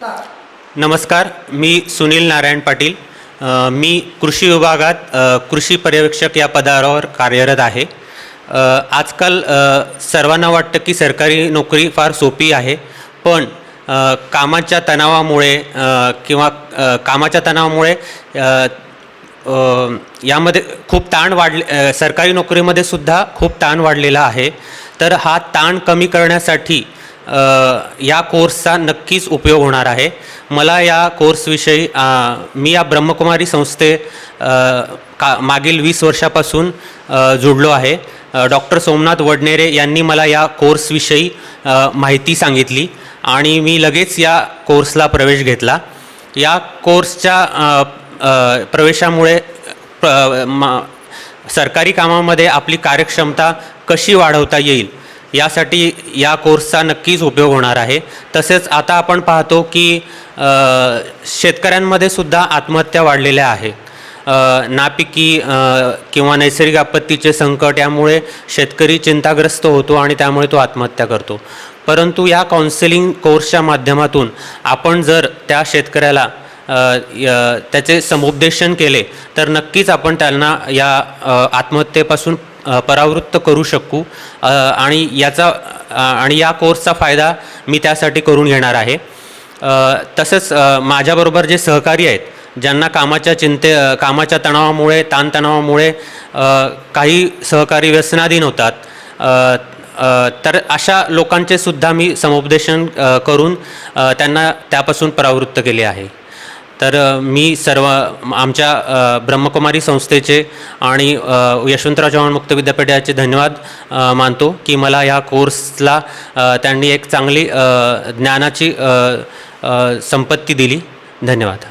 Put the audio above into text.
नमस्कार मी सुनील नारायण पाटील. मी कृषी विभागात कृषी पर्यवेक्षक या पदावर कार्यरत आहे. आजकाल सर्वांना वाटतं की सरकारी नोकरी फार सोपी आहे पण कामाच्या तणावामुळे किंवा कामाच्या तणावामुळे यामध्ये खूप ताण वाढले सरकारी नोकरीमध्ये सुद्धा खूप ताण वाढलेला आहे. तर हा ताण कमी करण्यासाठी या कोर्सचा नक्कीच उपयोग होणार आहे. मला या कोर्सविषयी मी या ब्रह्मकुमारी संस्थे का मागील वीस वर्षापासून अ, जुडलो आहे. डॉक्टर सोमनाथ वडनेरे यांनी मला या कोर्सविषयी माहिती सांगितली आणि मी लगेच या कोर्सला प्रवेश घेतला. या कोर्सच्या प्रवेशामुळे प्र मा सरकारी कामामध्ये आपली कार्यक्षमता कशी वाढवता येईल? यासाठी या कोर्सचा नक्कीच उपयोग होणार आहे. तसेच आता आपण पाहतो की शेतकऱ्यांमध्ये सुद्धा आत्महत्या वाढलेल्या आहे. नापिकी किंवा नैसर्गिक आपत्तीचे संकट यामुळे शेतकरी चिंताग्रस्त होतो आणि त्यामुळे तो आत्महत्या करतो. परंतु या काउन्सिलिंग कोर्सच्या माध्यमातून आपण जर त्या शेतकऱ्याला य- त्याचे समुपदेशन केले तर नक्कीच आपण त्यांना या आत्महत्येपासून परावृत्त करू शकू. आणि याचा आणि या कोर्सचा फायदा मी त्यासाठी करून घेणार आहे. तसंच माझ्याबरोबर जे सहकारी आहेत ज्यांना कामाच्या चिंते कामाच्या तणावामुळे ताणतणावामुळे काही सहकारी व्यसनाधीन होतात तर अशा लोकांचे सुद्धा मी समुपदेशन करून त्यांना त्यापासून परावृत्त केले आहे. तर मी सर्व आमच्या ब्रह्मकुमारी संस्थेचे आणि यशवंतराव चव्हाण मुक्त विद्यापीठाचे धन्यवाद मानतो की मला ह्या कोर्सला त्यांनी एक चांगली ज्ञानाची संपत्ती दिली. धन्यवाद.